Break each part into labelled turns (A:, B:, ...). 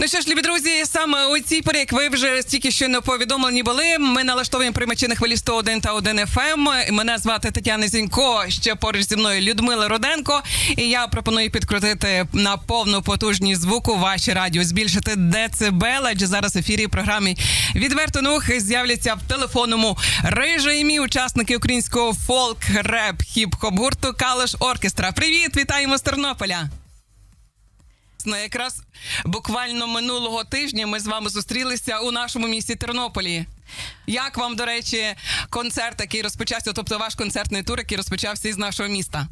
A: Ну що ж, любі друзі, саме у цій порі, як ви вже стільки щойно повідомлені були. Ми налаштовуємо приймачі на хвилі 101 та 1 FM. Мене звати Тетяна Зінько. Ще поруч зі мною Людмила Руденко. І я пропоную підкрутити на повну потужність звуку ваші радіо, збільшити децибел, адже зараз в ефірі програмі відверто нух з'являться в телефонному режимі учасники українського фолк, реп, хіп-хоп гурту Калош Оркестра. Привіт, вітаємо з Тернополя. Якраз буквально минулого тижня ми з вами зустрілися у нашому місті Тернополі. Як вам, до речі, концерт, який розпочався, тобто ваш концертний тур, який розпочався із нашого міста?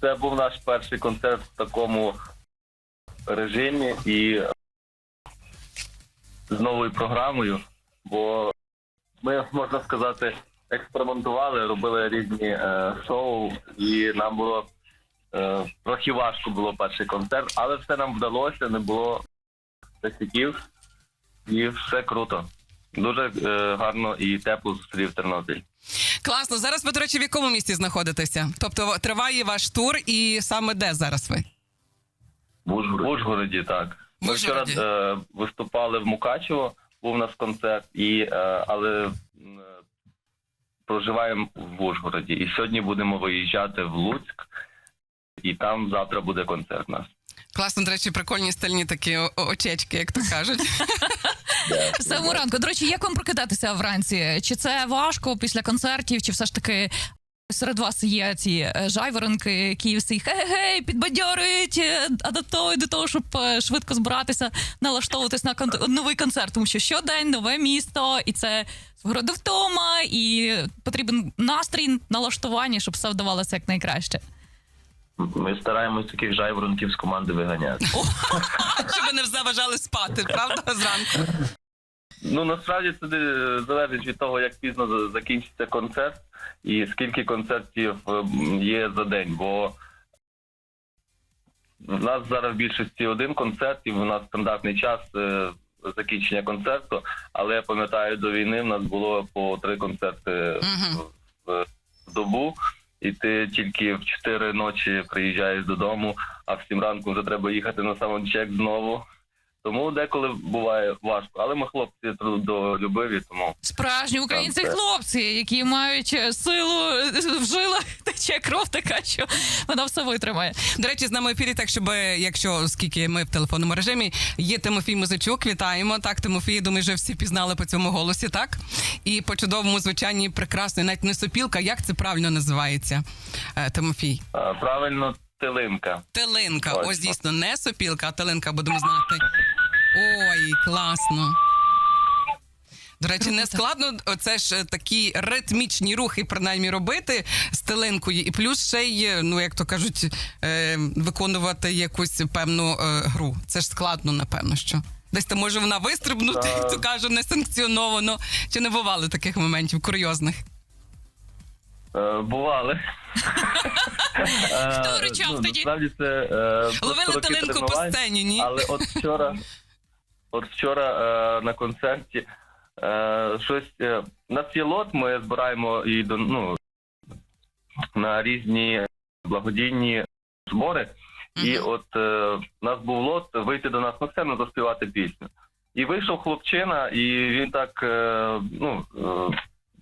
B: Це був наш перший концерт в такому режимі і з новою програмою, бо ми, можна сказати, експериментували, робили різні е, шоу, і нам було трохи важко було перший концерт, але все нам вдалося, не було косяків, і все круто. Дуже е, гарно і тепло зустрів Тернопіль.
A: Класно. Зараз ви, до речі, в якому місті знаходитеся? Тобто триває ваш тур, і саме де зараз ви?
B: В Ужгороді, в Ужгороді так.
A: В
B: Ми вчора е, виступали в Мукачево, був у нас концерт, і, е, але е, проживаємо в Ужгороді. І сьогодні будемо виїжджати в Луцьк, і там завтра буде концерт у нас.
A: Класно, до речі, прикольні стильні такі очечки, як то кажуть.
C: Саму ранку. До речі, як вам прокидатися вранці? Чи це важко після концертів, чи все ж таки серед вас є ці е, жайворонки, які всі гей-гей, підбадьорюють, е, адаптують до того, щоб е, швидко збиратися, налаштовуватись на кон- новий концерт, тому що щодень нове місто, і це свого втома, і потрібен настрій, налаштування, щоб все вдавалося як найкраще.
B: Ми стараємось таких жайворонків з команди виганяти.
A: Щоб не заважали спати, правда, зранку?
B: Ну насправді це е, залежить від того, як пізно закінчиться концерт і скільки концертів е, є за день. Бо в нас зараз в більшості один концерт, і в нас стандартний час е, закінчення концерту. Але я пам'ятаю, до війни в нас було по три концерти в, в добу. І ти тільки в 4 ночі приїжджаєш додому, а в 7 ранку вже треба їхати на саундчек знову. Тому деколи буває важко. Але ми хлопці трудолюбиві, тому
C: Справжні українці хлопці, які мають е, силу е, в жилах, тече кров така, що вона все витримає.
A: До речі, з нами в ефірі, так щоб якщо оскільки ми в телефонному режимі, є Тимофій Музичук. Вітаємо. Так, Тимофій, думаю, вже всі пізнали по цьому голосі, так? І по чудовому звучанні прекрасної, навіть не сопілка. Як це правильно називається, е, Тимофій?
B: правильно тилинка.
A: Телинка.
B: Точно.
A: Ось дійсно не сопілка, а телинка будемо знати. Ой, класно. До речі, не складно це ж е, такі ритмічні рухи, принаймні робити з телинкою, і плюс ще й, е, ну як то кажуть, е, виконувати якусь певну гру. Це ж складно, напевно, що. Десь там може вона вистрибнути, як то кажу, несанкціоновано. Чи не бували таких моментів курйозних?
B: Е, бували.
C: Хто
B: Е,
C: ричав
B: ну,
C: тоді?
B: Насправді це е,
A: Ловили
B: роки
A: телинку по сцені, ні?
B: Але от вчора, от вчора на концерті щось. Нас є лот, ми збираємо і до ну, на різні благодійні збори. І от у нас був лот вийти до нас на сцену заспівати пісню. І вийшов хлопчина, і він так ну,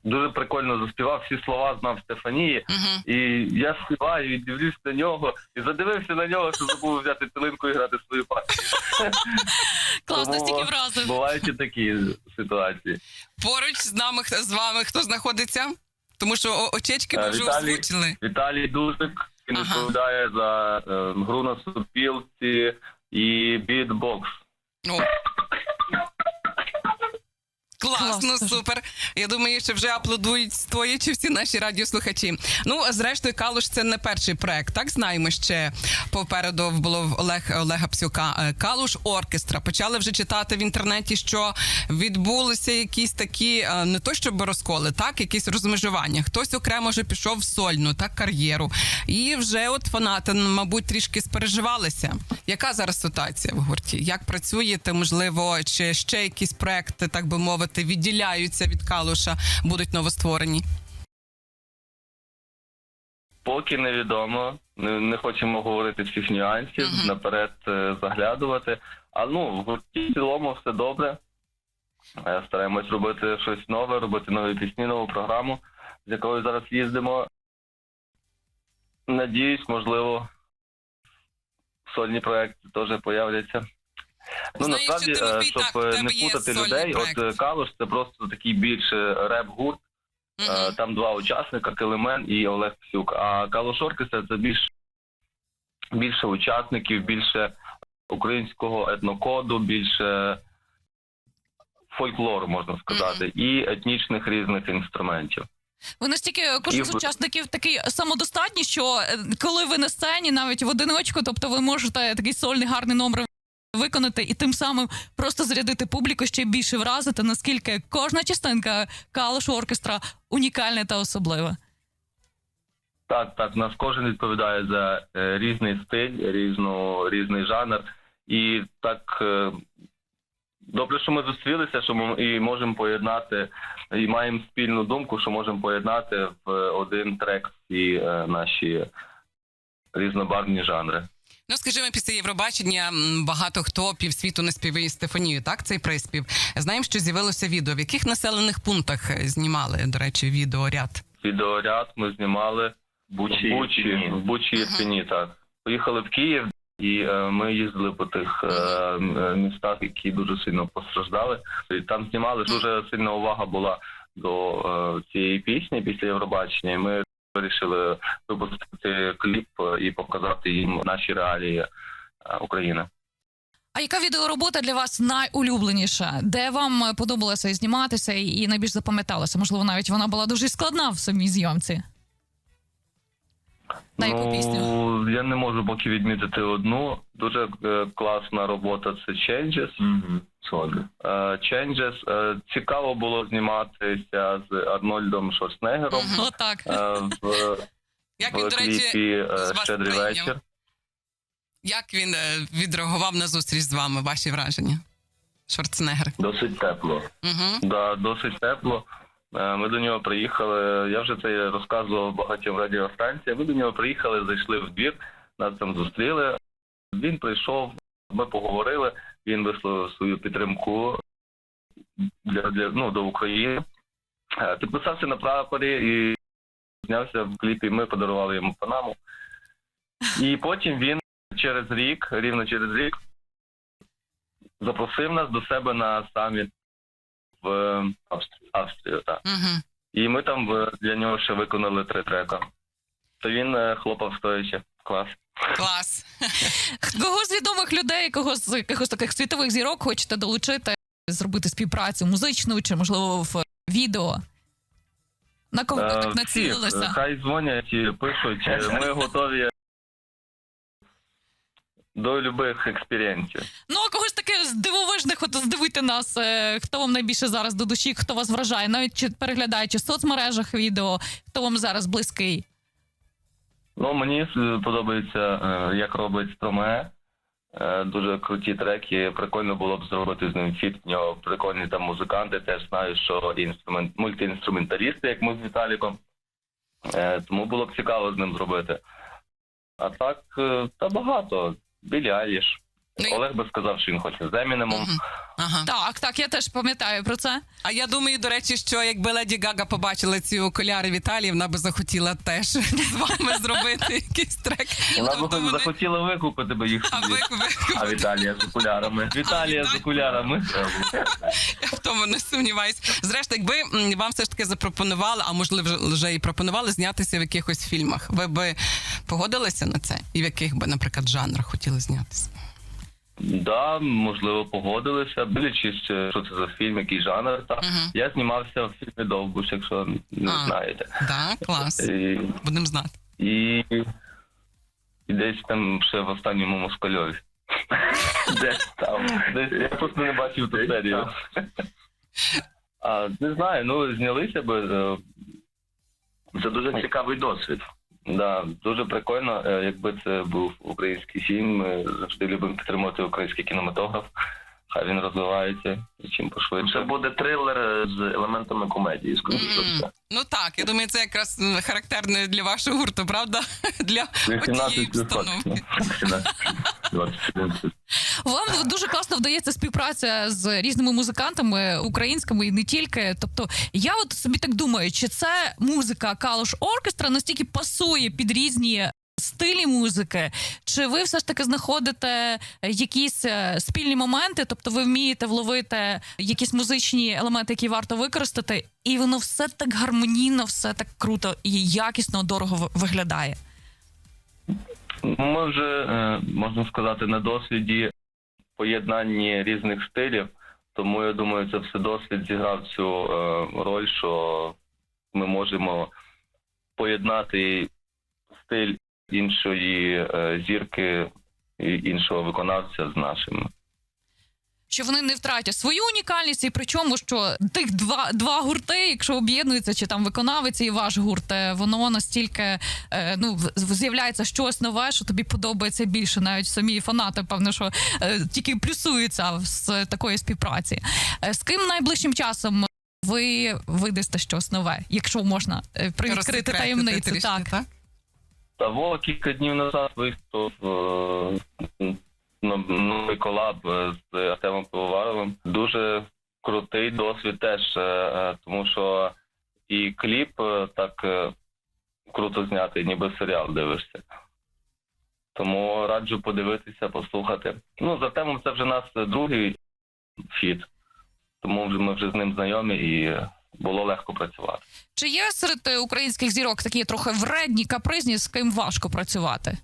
B: дуже прикольно заспівав, всі слова знав Стефанії.
A: Мгм.
B: І я співаю і дивлюсь на нього, і задивився на нього, що забув взяти цилинку і грати свою партію.
C: Класно, стільки вразив.
B: Бувають і такі ситуації.
A: Поруч з нами з вами хто знаходиться? Тому що очечки ви
B: Е,
A: вже
B: Віталій.
A: озвучили.
B: Віталій Дужик він
A: Ага.
B: відповідає за е, гру на супілці і бітбокс.
A: О. Класно,
C: Класно.
A: супер. Я думаю, що вже аплодують стоячи всі наші радіослухачі. Ну, зрештою, Калуш це не перший проект. Так знаємо ще попереду було в Олег Олега Псюка. е, Калуш оркестра. Почали вже читати в інтернеті, що відбулися якісь такі е, не то щоб розколи, так якісь розмежування. Хтось окремо вже пішов в сольну так кар'єру. І вже от фанати, мабуть, трішки спереживалися. Яка зараз ситуація в гурті? Як працюєте? Можливо, чи ще якісь проекти, так би мовити, відділяються від Калуша, будуть новостворені?
B: Поки невідомо. не, не хочемо говорити всіх нюансів,
A: Мгм.
B: наперед е, заглядувати. А ну, в гурті в цілому все добре. Е, Стараємось робити щось нове, робити нові пісні, нову програму, з якою зараз їздимо. Надіюсь, можливо, сольні проекти теж появляться. Ну,
A: Знаю,
B: насправді, е,
A: Тимофій,
B: щоб
A: так,
B: е, не путати людей,
A: проект.
B: от е, Калуш це просто такий більше реп-гурт. Е,
A: Мгм.
B: Там два учасника Килимен і Олег Псюк. А Калош Оркестра це більш більше учасників, більше українського етнокоду, більше фольклору, можна сказати, і етнічних різних інструментів.
C: Ви настільки кожен з учасників такий самодостатній, що е, коли ви на сцені, навіть в одиночку, тобто ви можете такий сольний гарний номер виконати і тим самим просто зарядити публіку ще більше вразити, наскільки кожна частинка калош оркестра унікальна та особлива.
B: Так, так, нас кожен відповідає за е, різний стиль, різну, різний жанр. І так е, добре, що ми зустрілися, що ми і можемо поєднати, і маємо спільну думку, що можемо поєднати в один трек ці е, наші різнобарвні жанри.
A: Ну, скажімо, після Євробачення багато хто півсвіту не співає Стефанію, так? Цей приспів. Знаємо, що з'явилося відео. В яких населених пунктах е, знімали, до речі, відеоряд?
B: Відеоряд ми знімали в
D: Бучі,
B: в Бучі, в Бучі і Ірпені, так. Поїхали в Київ, і е, ми їздили по тих е, містах, які дуже сильно постраждали. І там знімали дуже сильна увага була до е, цієї пісні після Євробачення. І ми вирішили випустити кліп і показати їм наші реалії е, України.
C: А яка відеоробота для вас найулюбленіша? Де вам подобалося і зніматися і найбільш запам'яталося? Можливо, навіть вона була дуже складна в самій зйомці. На яку пісню?
B: Ну, я не можу поки відмітити одну. Дуже е, класна робота це Changes. Е, Changes. Е, Цікаво було зніматися з Арнольдом Шварценеггером.
C: Отак.
B: е, в,
A: Як він, до речі,
B: е,
A: з вас
B: Щедрий
A: прийняв?
B: вечір.
A: як він е, відреагував на зустріч з вами? Ваші враження? Шварценеггер.
D: Досить тепло.
A: Угу.
B: Да, досить тепло. Е, Ми до нього приїхали. Я вже це розказував багатьом радіостанціям. Ми до нього приїхали, зайшли в двір, нас там зустріли. Він прийшов, ми поговорили. Він висловив свою підтримку для, для ну, до України. Підписався на прапорі і знявся в кліпі. Ми подарували йому панаму. І потім він через рік, рівно через рік, запросив нас до себе на саміт в Австрію. Австрію так.
A: Угу.
B: І ми там е, для нього ще виконали три трека. То він е, хлопав стоячи. Клас.
A: Клас.
C: Кого з відомих людей, кого з якихось таких світових зірок хочете долучити, зробити співпрацю музичну чи, можливо, в відео? На кого ви
B: Е,
C: так
B: е,
C: націлилися?
B: Хай дзвонять і пишуть. Е, Ми готові до любих експерієнтів.
C: Ну, а когось таке з дивовижних, от здивуйте нас, хто вам найбільше зараз до душі, хто вас вражає, навіть чи переглядаючи в соцмережах відео, хто вам зараз близький.
B: Ну, мені подобається, як робить Строме. Е, Дуже круті треки. Прикольно було б зробити з ним фіт. В нього прикольні там музиканти. Теж знаю, що інструмент мультиінструменталісти, як ми з Віталіком. Е, Тому було б цікаво з ним зробити. А так, е, та багато. Білі Айліш.
A: Ну,
B: Олег би сказав, що він хоче з Емінемом.
A: Мгм. Ага.
C: Так, так, я теж пам'ятаю про це.
A: А я думаю, до речі, що якби Леді Гага побачила ці окуляри Віталії, вона би захотіла теж з вами зробити якийсь трек.
B: Вона
A: Тобто
B: б
A: вони-
B: захотіла викупити би їх.
A: А
B: собі.
A: ви, ви,
B: А Віталія з окулярами. Віталія з окулярами.
A: Я в тому не сумніваюсь. Зрештою, якби м, вам все ж таки запропонували, а можливо вже- вже і пропонували знятися в якихось фільмах, ви би погодилися на це? І в яких би, наприклад, жанрах хотіли знятися?
B: Да, можливо, погодилися. Дивлячись, що це за фільм, який жанр. Та
A: Мгм.
B: я знімався в фільмі Довбуш, якщо не
A: А.
B: знаєте.
A: Да, клас.
B: І,
A: Будемо знати.
B: і, і десь там ще в останньому москальові. Десь там. Десь я просто не бачив ту серію. А, не знаю, ну знялися би. е,
D: Це дуже цікавий досвід.
B: Да, дуже прикольно, е, якби це був український фільм. Завжди любимо підтримувати український кінематограф. Хай він розвивається і чим пошвидше.
D: Це буде трилер е, з елементами комедії, скоріше за все.
A: Ну так, я думаю, це якраз характерне для вашого гурту, правда? Для
B: 18
A: обстановки.
D: 21.
C: Вам дуже класно вдається співпраця з різними музикантами українськими і не тільки. Тобто, я от собі так думаю, чи це музика Калуш Оркестра настільки пасує під різні. Стилі музики, чи ви все ж таки знаходите якісь е, спільні моменти, тобто ви вмієте вловити якісь музичні елементи, які варто використати, і воно все так гармонійно, все так круто і якісно, дорого виглядає.
B: Ми вже, е, можна сказати, на досвіді поєднанні різних стилів, тому я думаю, це все досвід зіграв цю е, роль, що ми можемо поєднати стиль іншої е, зірки іншого виконавця з нашим.
C: що вони не втратять свою унікальність, і причому, що тих два, два гурти, якщо об'єднуються, чи там виконавець і ваш гурт, е, воно настільки е, ну з'являється щось нове, що тобі подобається більше. Навіть самі фанати, певно, що е, тільки плюсуються з такої співпраці. Е, з ким найближчим часом ви видасте щось нове, якщо можна е, привідкрити таємницю?
A: трішки,
C: Так.
A: так?
B: Того кілька днів назад виступ е, новий колаб е, з Артемом Пивоваровим. Дуже крутий досвід теж, е, тому що і кліп так круто знятий, ніби серіал дивишся. Тому раджу подивитися, послухати. Ну, з Артемом це вже нас другий фіт, тому ми вже з ним знайомі і було легко працювати.
C: Чи є серед е, українських зірок такі трохи вредні, капризні, з ким важко працювати?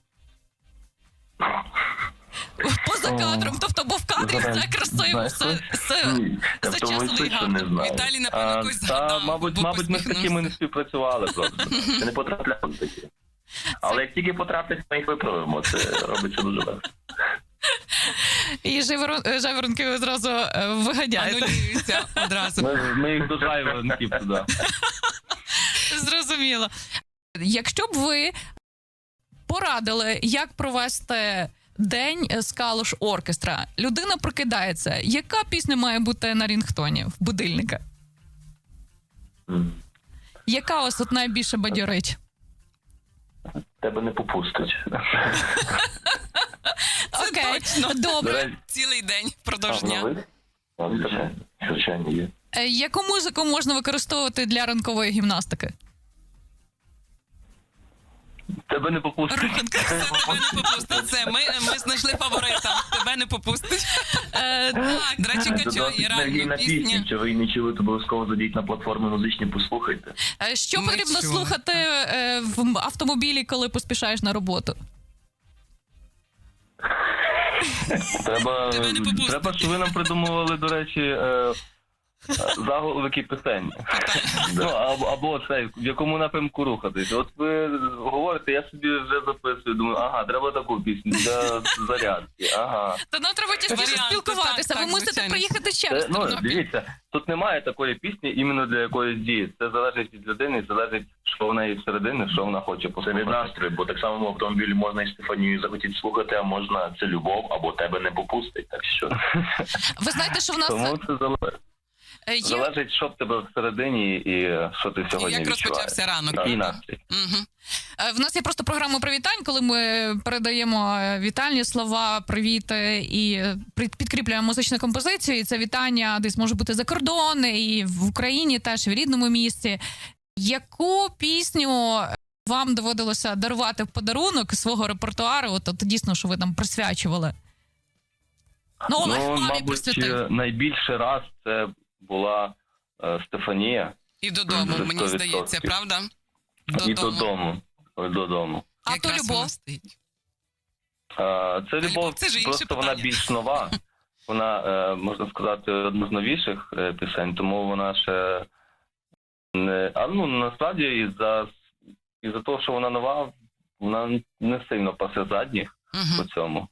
C: Поза кадром, тобто, бо в кадрі все красиво, все, все
D: Ні,
C: за часом і гарно.
A: Віталій, напевно,
B: А,
A: згадав.
B: мабуть, мабуть, ми з такими не співпрацювали просто.
D: Не потрапляв в такі. Але як тільки потраплять, ми їх виправимо. Це робиться дуже легко.
C: І ви зразу е, виганяєте.
A: Одразу.
B: Ми, ми їх до жайворонків туди.
C: Зрозуміло. Якщо б ви порадили, як провести день з Калуш оркестра, людина прокидається. Яка пісня має бути на рінгтоні в будильника? Яка вас от найбільше бадьорить?
D: Тебе не попустить.
A: Це
C: Окей,
A: точно.
C: Добре.
A: Цілий день впродовж дня.
D: А, Звичайно, звичайно є.
C: Е, Яку музику можна використовувати для ранкової гімнастики?
B: Тебе не попустить.
A: Руханка, це тебе не попустить. Це ми, ми знайшли фаворита. Тебе не попустить.
C: Е,
A: Так, до речі, Качо,
D: і
A: реально
D: пісня. Чи ви не чули, то обов'язково зайдіть на платформи музичні, послухайте.
C: е, Що потрібно слухати е, в автомобілі, коли поспішаєш на роботу?
B: Треба, треба, що ви нам придумували, до речі, заголовки пісень. Ну, або, або це, в якому напрямку рухатись. От ви говорите, я собі вже записую, думаю, ага, треба таку пісню для зарядки. Ага.
C: Та нам треба
A: Варіанти,
C: спілкуватися.
A: так,
C: ви
A: так,
C: мусите
A: звичайно.
C: приїхати ще раз.
B: Це, ну, дивіться, тут немає такої пісні іменно для якоїсь дії. Це залежить від людини, залежить, що в неї всередині, що вона хоче
D: Це від настрою, бо так само в автомобілі можна і Стефанію захотіти слухати, а можна це любов або тебе не попустить. Так що
C: Ви знаєте, що в нас
B: Тому це залежить.
C: Е, є
B: Залежить, що в тебе всередині і що ти сьогодні
A: Як розпочався ранок.
B: Який настрій.
A: Угу.
C: В нас є просто програма привітань, коли ми передаємо е, вітальні слова, привіти і підкріплюємо музичну композицію. І це вітання десь може бути за кордон, і в Україні теж і в рідному місті. Яку пісню вам доводилося дарувати в подарунок свого репертуару? От, от дійсно, що ви там присвячували? Ну,
B: Ну, мабуть, найбільше раз це була е, Стефанія
A: І додому, мені здається, правда?
B: і додому. Додому.
C: А то любов.
A: стоїть.
B: Е, Це
A: любов це ж інше
B: просто вона більш нова. Вона, е, можна сказати, одна з новіших пісень, тому вона ще не. А ну насправді із-за із-за того, що вона нова, вона не сильно пасе задніх по
A: Угу.
B: цьому.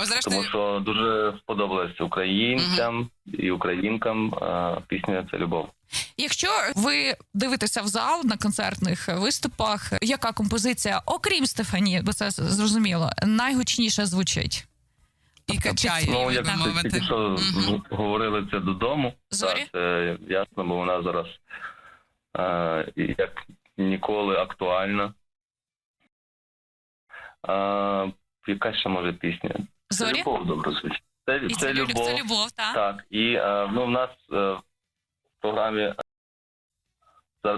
A: О,
B: Тому що дуже сподобалося українцям і українкам е, пісня це любов.
C: Якщо ви дивитеся в зал на концертних виступах, яка композиція, окрім Стефанії, бо це зрозуміло, найгучніше звучить?
A: І качає,
B: Ну, як ти
A: мовити.
B: тільки що
A: Мгм.
B: говорили це додому,
C: Зорі?
B: так, це ясно, бо вона зараз е, як ніколи актуальна. А, яка ще може пісня? Це
C: Зорі?
B: любов добре звучить. Це,
C: І
B: це,
C: це, любов.
B: любов.
C: це любов, так.
B: Так, і е, ну, в нас е, в програмі е,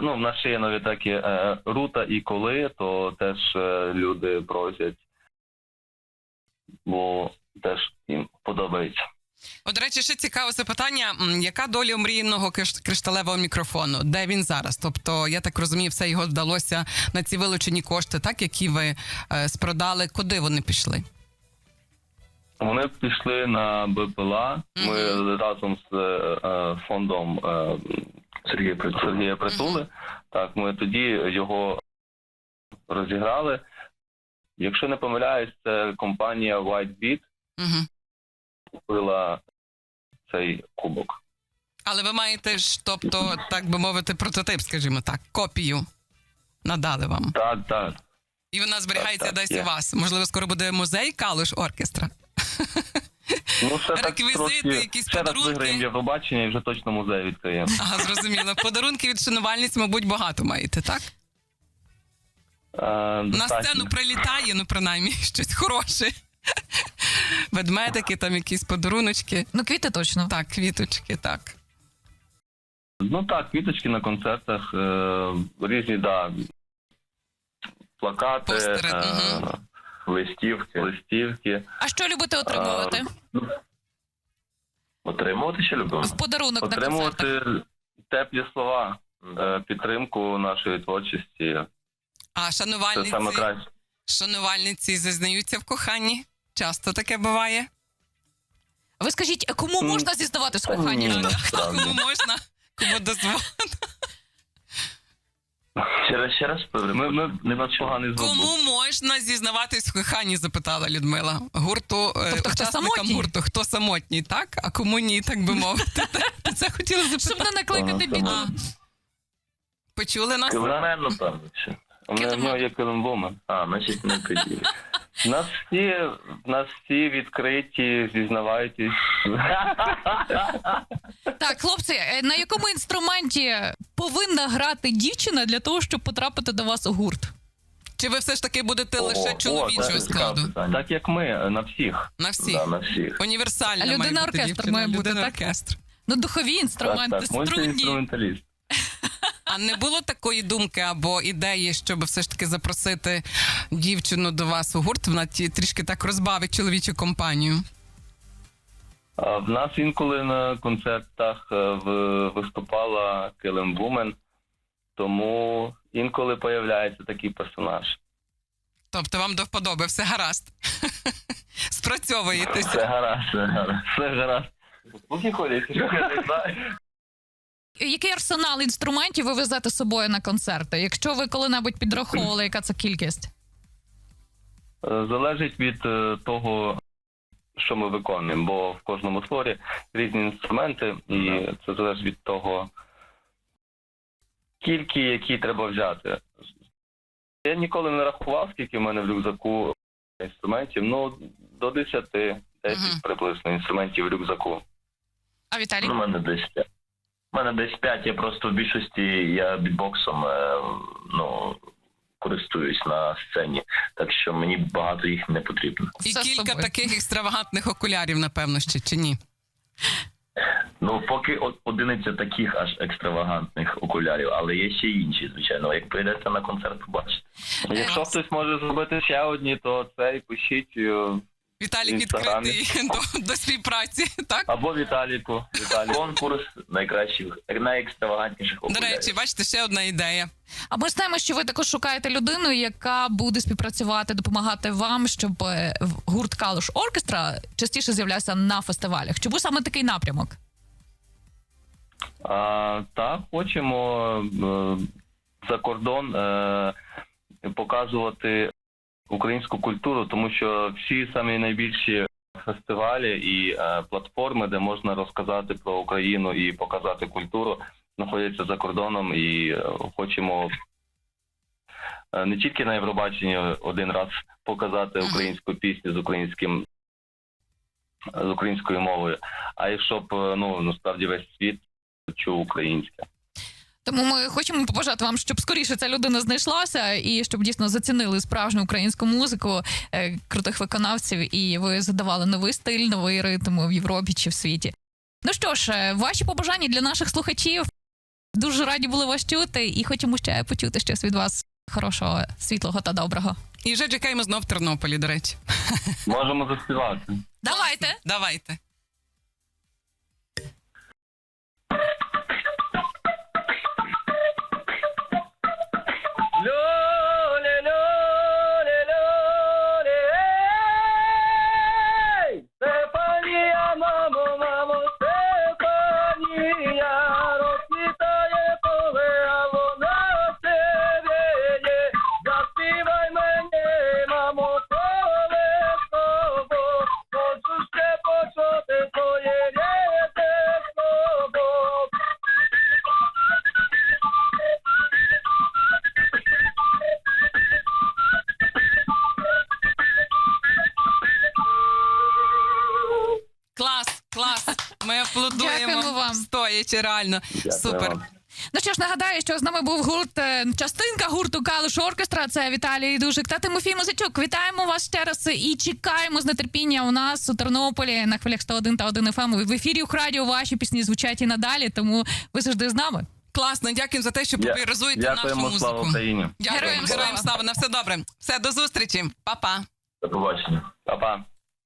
B: ну, в нас ще є нові такі е, рута і коли, то теж е, люди просять, бо теж їм подобається.
A: От, до речі, ще цікаве запитання: яка доля мрійного криш- кришталевого мікрофону? Де він зараз? Тобто, я так розумію, все його вдалося на ці вилучені кошти, так які ви е, спродали. Куди вони пішли?
B: Вони пішли на БПЛА. Ми разом з е, фондом е, Сергія, Сергія Притули. Так, ми тоді його розіграли. Якщо не помиляюсь, це компанія White Beat
A: Угу.
B: купила цей кубок.
A: Але ви маєте ж, тобто, так би мовити, прототип, скажімо так, копію надали вам.
B: Так, так.
A: І вона зберігається
B: Так, так,
A: десь у вас. Можливо, скоро буде музей Калуш оркестра.
B: Ну, ще так
A: Реквізити,
B: трошки
A: якісь
B: ще раз
A: подарунки.
B: виграємо Євробачення і вже точно музей відкриємо.
A: Ага, зрозуміло. Подарунки від шанувальниць, мабуть, багато маєте, так?
B: Е,
A: На
B: достатньо.
A: сцену прилітає, ну принаймні щось хороше. Ведмедики, там якісь подаруночки.
C: Ну, квіти точно.
A: Так, квіточки, так.
B: Ну так, квіточки на концертах, е, різні, да, плакати,
A: Постери,
B: е,
A: мгм.
B: Листівки, листівки.
C: А що любите отримувати?
D: Отримувати ще любимо?
C: В подарунок на концертах?
B: Теплі слова, е, підтримку нашої творчості.
A: А
B: Це саме
A: шанувальниці,
B: краще.
A: шанувальниці зазнаються в коханні. Часто таке буває.
C: Ви скажіть, кому можна зізнаватись в коханні?
B: ні.
A: Кому можна, кому дозволено.
D: Ще раз, ще раз
B: Ми, ми не вас поганий звук.
A: Кому можна зізнаватись в коханні, запитала Людмила. Гурту, е,
C: Тобто, хто самотній?
A: гурту, хто самотній, так? А кому ні, так би мовити. Ти це хотіла
C: Щоб не накликати біду.
A: Почули нас?
D: Вона напевно, ще.
B: У мене є коломбома.
D: А, значить не тоді.
B: У нас всі, нас всі відкриті, зізнавайтесь.
C: Так, хлопці, е, на якому інструменті повинна грати дівчина для того, щоб потрапити до вас у гурт?
A: Чи ви все ж таки будете лише чоловічого
B: це
A: складу?
B: Так як ми, на всіх.
A: На всіх.
D: Да, на всіх.
A: Універсальна
C: А людина
A: має бути
C: оркестр
A: дівчина,
C: має бути,
A: людина
C: так?
A: оркестр.
C: Ну, духові
B: Так,
C: інструменти,
B: так,
C: струнні.
B: мультиінструменталіст.
A: А не було такої думки або ідеї, щоб все ж таки запросити дівчину до вас у гурт? Вона ті трішки так розбавить чоловічу компанію.
B: А В нас інколи на концертах е, в- виступала Килим Вумен, тому інколи появляється такий персонаж.
A: Тобто вам до вподоби, все гаразд.
B: Все
A: Спрацьовуєтеся.
B: гаразд, все гаразд, все гаразд. Слухай, Коля, якщо що, я не знаю.
C: Який арсенал інструментів ви везете з собою на концерти? Якщо ви коли-небудь підраховували, яка це кількість?
B: Е, Залежить від е, того, що ми виконуємо, бо в кожному творі різні інструменти, і це залежить від того, скільки які треба взяти. Я ніколи не рахував, скільки в мене в рюкзаку інструментів. Ну, до 10, 10
A: Мгм.
B: приблизно інструментів в рюкзаку.
C: А Віталій?
D: Ну, У мене десь п'ять. У мене десь п'ять. Я просто в більшості я бітбоксом е, ну, користуюсь на сцені, так що мені багато їх не потрібно.
A: І
C: Все
A: кілька
C: собою.
A: таких екстравагантних окулярів, напевно, ще чи ні?
D: Ну, поки одиниця таких аж екстравагантних окулярів, але є ще й інші, звичайно. Як прийдете на концерт, побачите.
B: Якщо
C: Е,
B: хтось може зробити ще одні, то це і пишіть е,
A: Віталік
B: Інстаграмі.
A: відкритий до, до співпраці, так?
B: або Віталіку. Віталіку.
D: Конкурс найкращих, найекстравагантніших
A: До
D: окулярів.
A: речі, бачите, ще одна ідея.
C: А ми знаємо, що ви також шукаєте людину, яка буде співпрацювати, допомагати вам, щоб е, в- гурт Калуш Оркестра частіше з'являвся на фестивалях. Чому саме такий напрямок?
B: А, так, хочемо е, за кордон е, показувати українську культуру, тому що всі самі найбільші фестивалі і е, платформи, де можна розказати про Україну і показати культуру, знаходяться за кордоном і е, хочемо е, не тільки на Євробаченні один раз показати українську пісню з українським з українською мовою, а і щоб ну насправді весь світ чув українське.
C: Тому ми хочемо побажати вам, щоб скоріше ця людина знайшлася, і щоб дійсно зацінили справжню українську музику е, крутих виконавців, і ви задавали новий стиль, новий ритм в Європі чи в світі. Ну що ж, е, ваші побажання для наших слухачів. Дуже раді були вас чути, і хочемо ще почути щось від вас хорошого, світлого та доброго.
A: І вже чекаємо знов в Тернополі, до речі.
B: Можемо заспівати.
C: Давайте.
A: Давайте. Стоячи, реально. Супер.
B: вам.
C: Ну що ж, нагадаю, що з нами був гурт, е, частинка гурту Калуш Оркестра. Це Віталій Дужик та Тимофій Музичук. Вітаємо вас ще раз і чекаємо з нетерпіння у нас у Тернополі на хвилях 101 та 1 FM. В ефірі Ухрадіо ваші пісні звучать і надалі, тому ви завжди з нами.
A: Класно, дякуємо за те, що популяризуєте нашу музику.
B: слава Україні.
A: Дякуємо,
C: Героям
A: героям
C: слава.
A: слава. На все добре. Все, до зустрічі. Па-па.
B: До побачення. Па-па.